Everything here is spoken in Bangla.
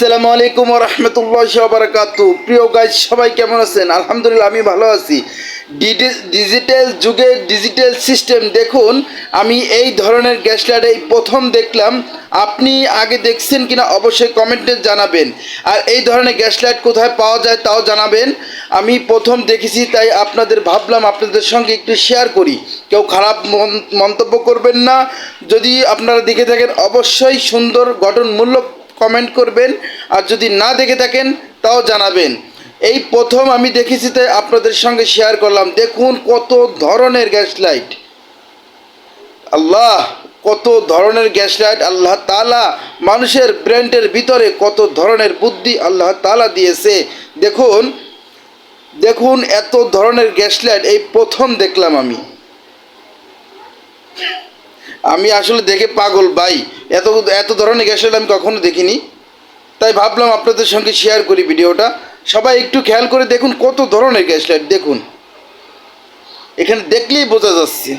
আসসালামু আলাইকুম রহমতুল্লাহ বারাকাতু। প্রিয় গাইজ সবাই কেমন আছেন? আলহামদুলিল্লাহ, আমি ভালো আছি। ডিজিটাল যুগে ডিজিটাল সিস্টেম দেখুন, আমি এই ধরনের গ্যাস লাইট এই প্রথম দেখলাম। আপনি আগে দেখছেন কিনা অবশ্যই কমেন্টে জানাবেন। আর এই ধরনের গ্যাস লাইট কোথায় পাওয়া যায় তাও জানাবেন। আমি প্রথম দেখেছি, তাই আপনাদের ভাবলাম আপনাদের সঙ্গে একটু শেয়ার করি। কেউ খারাপ মন- মন্তব্য করবেন না। যদি আপনারা দেখে থাকেন, অবশ্যই সুন্দর গঠনমূলক কমেন্ট করবেন। আর যদি না দেখে থাকেন, তাও জানাবেন। এই প্রথম আমি দেখেছি তাই আপনাদের সঙ্গে শেয়ার করলাম। দেখুন কত ধরনের গ্যাস লাইট আল্লাহ, কত ধরনের গ্যাস লাইট আল্লাহ তালা মানুষের ব্র্যান্ডের ভিতরে কত ধরনের বুদ্ধি আল্লাহ তালা দিয়েছে। দেখুন দেখুন এত ধরনের গ্যাস লাইট এই প্রথম দেখলাম আমি। আমি আসলে দেখে পাগল, ভাই। এত এত ধরনের গ্যাস লাইট আমি কখনো দেখিনি। তাই ভাবলাম আপনাদের সঙ্গে শেয়ার করি ভিডিওটা। সবাই একটু খেয়াল করে দেখুন কত ধরনের গ্যাস লাইট। দেখুন। এখানে দেখলেই বোঝা যাচ্ছে।